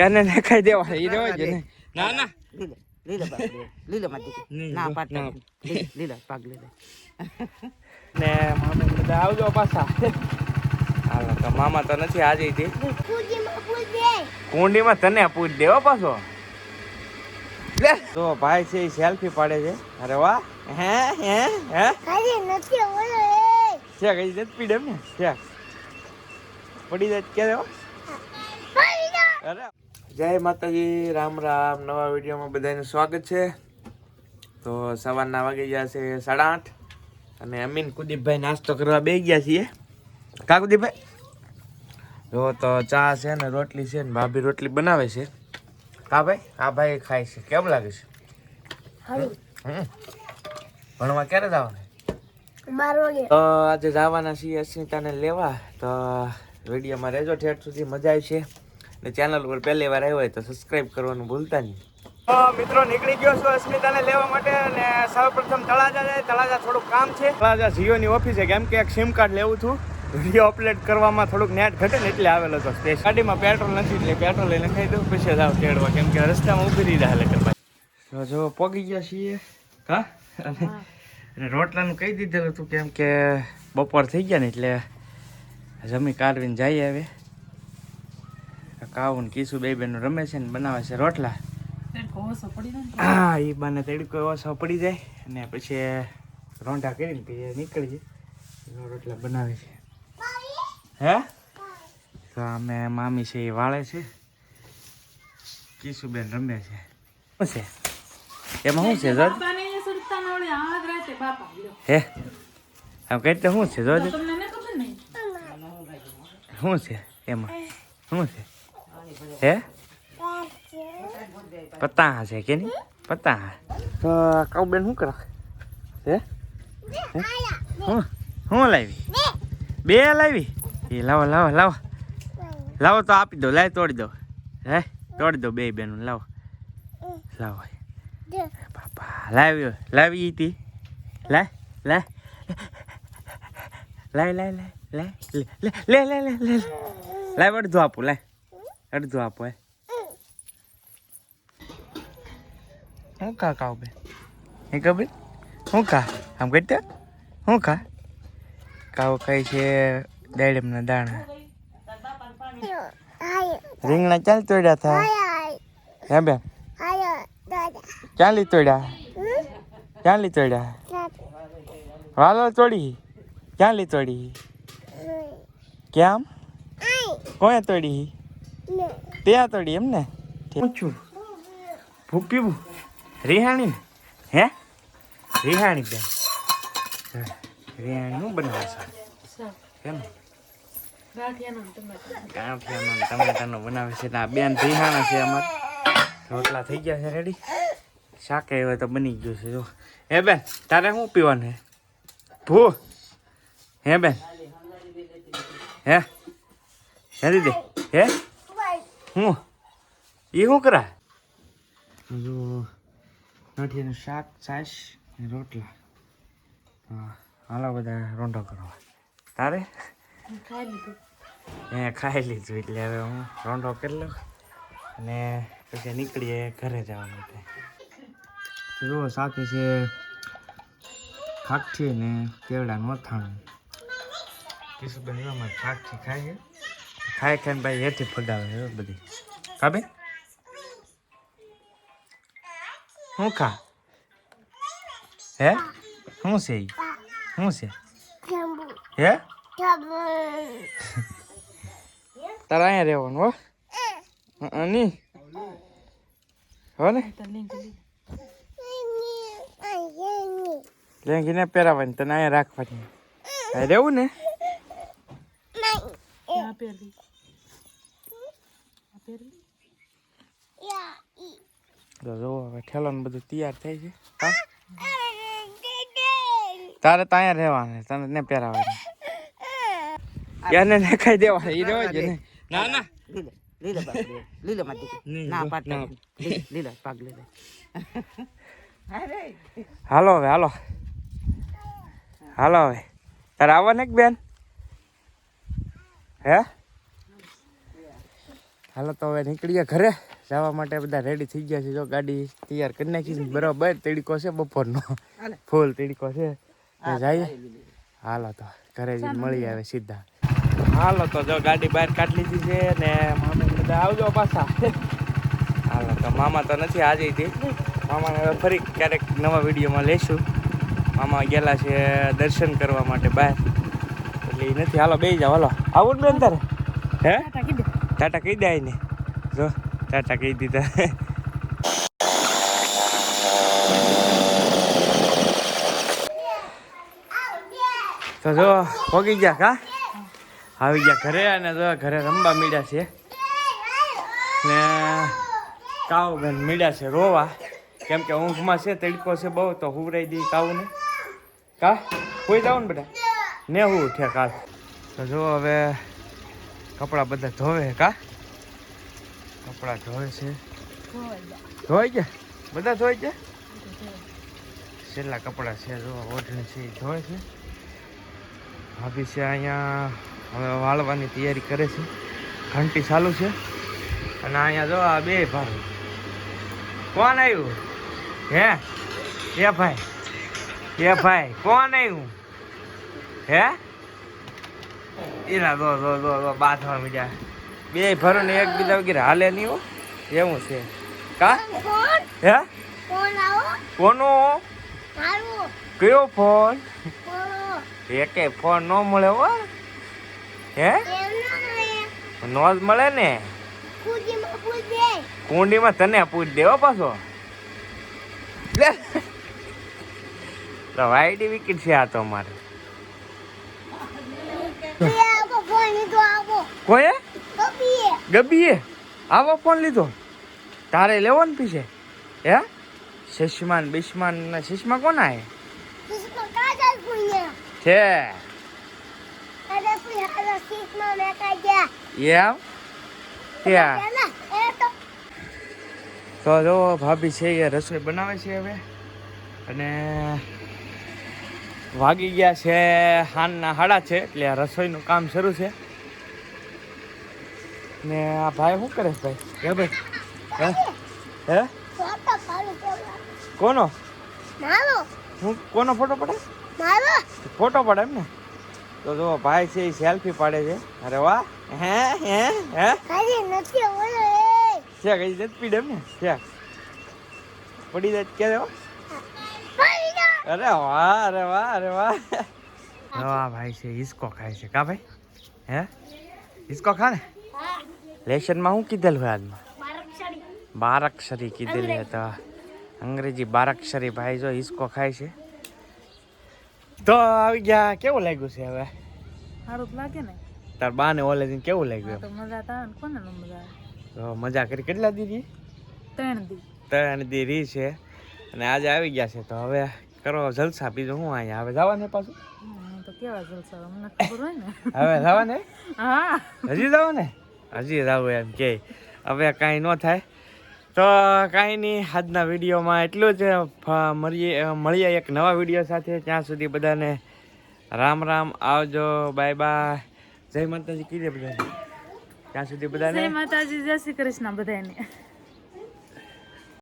એને નખાઈ દેવા. એ જ ને ના ના લીલો લીલો ભાગ લીલો માં ના જો, લીલો, લીલો લીલો. ને મામા બધા આવજો પાછા. હાલો તો મામા તો નથી આજે કુંડીમાં તને પૂછ દેવો પાછો. તો ભાઈ છે સેલ્ફી પાડે છે. અરે વાહ. હે હે હે? છે કઈ નથી પીડે ને છે. પડી જાય કે દેવો અરે. જય માતાજી રામ રામ. નવા વિડીયોમાં બધાનું સ્વાગત છે. તો સવારના વાગી ગયા છે સાડા આઠ અને અમીન કુદીપભાઈ નાસ્તો કરવા બે ગયા છીએ. કા કુદીપભાઈ? જો તો ચા છે ને રોટલી છે ને ભાભી રોટલી બનાવે છે. કા ભાઈ? હા ભાઈ ખાય છે. કેમ લાગે છે. ભણવા ક્યારે જવાનું? તો આજે જવાના છીએ અસ્મિતાને લેવા. તો વિડીયોમાં રહેજો ઠેઠ સુધી. મજા આવી છે ને ચેનલ પર પહેલી વાર આવ્યો હોય તો સબસ્ક્રાઇબ કરવાનું ભૂલતા નહીં. મિત્રો નીકળી ગયો છું અસ્મિતાને લેવા માટે અને સૌપ્રથમ તળાજા જાય. તળાજા થોડુંક કામ છે. તળાજા જીઓની ઓફિસે કેમ કે એક સિમ કાર્ડ લેવું છું. વીડિયો અપલોડ કરવામાં થોડુંક નેટ ઘટે ને એટલે આવેલો હતો સ્પેસ ગાડીમાં પેટ્રોલ નથી એટલે પેટ્રોલ લઈને ખાઈ દઉં. પછી જાવ તેડવા. કેમ કે રસ્તામાં ઊભી રહી રહ્યા એટલે તો જો પગી ગયા છીએ. હા? અને અને રોટલાનું કહી દીધેલું હતું કેમ કે બપોર થઈ ગયા ને એટલે જમી કાઢવીને જઈએ હવે. કાવું કીસુ બે બેન રમે છે ને બનાવે છે રોટલા. હા એ બાને તડકો ઓછો પડી જાય અને પછી રોંઢા કરીને પછી નીકળી જાય રોટલા બનાવે છે. હે? તો અમે મામી છે એ વાળે છે. કીસુબેન રમે છે. શું છે? એમાં શું છે જોજ? હે? આમ કઈ તો શું છે જોજ? શું છે એમાં? શું છે? હે? પતા છે કે નહીં? પતા કઉ બેન શું કરો? હે? હે? હું? લાવી? બે લાવી? એ લાવો લાવો લાવો. લાવો તો આપી દો લાય તોડી દો. હે? તોડી દો બે બેનું લાવો. લાવો. પાપા લાવ્યો લાવી હતી લાય લાય. લાય લાય લાય લાય. લે લે લે લે લે લાય અડધું આપું લાય. અડધું આપો હે. હું કા કાવ બે? હે કબીર? હું કા? આમ કરતા હું કા? કાવ કઈ છે દાડમના દાણા. રીંગણા ચાલ તોડ્યા થા. હે બેન? ચાલી તોડ્યા. ચાલી તોડ્યા. વાલો તોડી. ચાલી તોડી. કેમ? કોણે તોડી? ત્યાં તળી એમ ને પૂછું ભૂપીવું રિહાણી ને? હે? રિહાણી બેન. રિહાણી નું બનાવે છે. કેમ ગાંઠિયાનો ટમેટાનો બનાવે છે ને આ બેન રિહાણા છે અમારે. રોટલા થઈ ગયા છે રેડી શાકે હવે તો બની ગયું છે જો. હે બેન તારે શું પીવાનું હે? ભૂ. હે બેન? હે? હે દીદી? હે? હું? એ શું કરા જો નાઠિયાનું શાક છાશ ને રોટલા. હા હાલો બધા રોંઢો કરવા. તારે? એ ખાઈ લીધું એટલે હવે હું રોંઢો કરી લઉં અને પછી નીકળીએ ઘરે જવા માટે તો જુઓ સાથે છે ખાખી ને કેવડાનું અથાણું કિશુબેન અમારે ખાખી ખાય ખાઈને ભાઈ હેઠી ફગાવે બધી. કાબે શું ખા? હે? શું છે શું છે? હે? તારે અહીંયા રહેવાનું હો? નહીં હો ને? લેંગીને પહેરાવાની તને અહીંયા રાખવાની. રહેવું ને? તો જો હવે ઠેલાનું બધું તૈયાર થઈ છે તારે ત્યાં રહેવાનું તને ને પહેરાવાની. એને ને ખાઈ દેવા એ રહેવા જ ને ના ના. લીલો લીલો ભાગ લીલો માં ના ના. લીલો, ભાગ લીલો અરે. હાલો હવે હાલો. હાલો હવે. તારે આવવા ને બેન? હે? હાલો તો હવે નીકળીએ ઘરે. જવા માટે બધા રેડી થઈ ગયા છે. જો ગાડી તૈયાર કરી નાખી છે. બરોબર તડીકો છે બપોરનો. ફૂલ તડીકો છે. તો જઈએ. હાલો તો ઘરે જઈને મળી આવે સીધા. હાલો તો જો ગાડી બહાર કાઢી લીધી છે ને મામા બધા આવજો પાછા. હાલો તો મામા તો નથી આજે થી મામાને હવે ફરી ક્યારેક નવા વિડીયોમાં લેશું. મામા ગયેલા છે દર્શન કરવા માટે બહાર. એટલે એ નથી. હાલો બે જાવ હાલો. આવું ને બેન હે? ટાટા કહી દે ને જો, ટાટા કહી દીધા. તો જો પોગી ગયા કા? આવી ગયા ઘરે અને જો ઘરે રમવા મીડ્યા છે. ને કાવ મીડ્યા છે રોવા. કેમ કે ઊંઘમાં છે, તડકો છે બહુ, તો હુવરાઈ દી કાવને કા? કોઈ જાવ ને બેટા ને હું ઉઠ્યા કાલ. તો જો હવે કપડાં બધા ધોવે કા? કપડાં ધોવે છે. ધોઈ ગયા? બધા ધોઈ ગયા? છેલ્લા કપડાં છે, જો, ઓઢણી છે ધોય છે. ભાભી છે અહીંયા, હવે વાળવાની તૈયારી કરે છે. ઘંટી ચાલુ છે. અને અહીંયા જો આ બે ભાઈ કોણ આવ્યું? હે? એ ભાઈ. એ ભાઈ, કોણ આવ્યું? હે? એના દો દો દો દો બાથવા મીડ્યા. બે ભરો ને એકબીજા વગેરે હાલે નહીં હો. એવું છે. કા? હે? કોનો મારું કયો ફોન? એકે ફોન ન મળે હો. હે? નો જ મળે ને. કુંડીમાં તને પૂછ દેવો પાછો. લે. વાઈડી વિકેટ છે આ તો અમારે તે આવો ફોન લીધો આવો કોએ ગબીએ આવો ફોન લીધો. તારે લેવો ને પીછે હે? શિષ્માન બિસ્માન ને શિષ્મા કોના હે? છે એમ? ત્યાં તો જો ભાભી છે એ રસોઈ બનાવે છે હવે. અને વાગી ગયા છે હાનના હાડા છે એટલે રસોઈનું કામ શરૂ છે. ને આ ભાઈ શું કરે છે ભાઈ? હે ભાઈ? હે? હે? ફોટો પાડું કોનો? મારો. હું કોનો ફોટો પડે? મારો. ફોટો પડે એમ ને તો જો ભાઈ છે એ સેલ્ફી પાડે છે. અરે વાહ. હે હે હે? હજી નથી ઓલો એ. છે કઈ જત પીડે એમ ને છે. પડી જાય કે દેવો અરે વાહ અરે વાહ અરે વાહ. વાહ ભાઈ છે ઈસકો ખાય છે. કા ભાઈ? હે? ઈસકો ખા ને? લેશનમાં શું કીધેલું હોય આજમાં બારક્ષરી. બારાક્ષરી કીધેલી હતા અંગ્રેજી બારાક્ષરી ભાઈ જો હિસકો ખાય છે. તો આવી ગયા. કેવું લાગ્યું છે હવે? સારું લાગે ને. તાર બા ને ઓલે જઈને કેવું લાગ્યું તો મજા તો આવે ને. કોને મજા આવે? તો મજા કરી કેટલા દીધી ત્રણ દી. ત્રણ દી રી છે. અને આજે આવી ગયા છે. તો હવે કરો જલસા. બીજું હું અહીંયા? હવે જવાને પાછું? તો કેવા જલસા? અમને ખબર હોય ને. હવે જવાને? હા. હજી જવાને? ને હજી જાવ એમ કે. હવે કાંઈ ન થાય. તો કાંઈ નહીં આજના વિડીયોમાં એટલું જ. મળીએ મળીએ એક નવા વીડિયો સાથે. ત્યાં સુધી બધાને રામ રામ, આવજો, બાય બાય. જય માતાજી, કીધે બધાને? ત્યાં સુધી બધાને? જય માતાજી, જય શ્રી કૃષ્ણ બધાને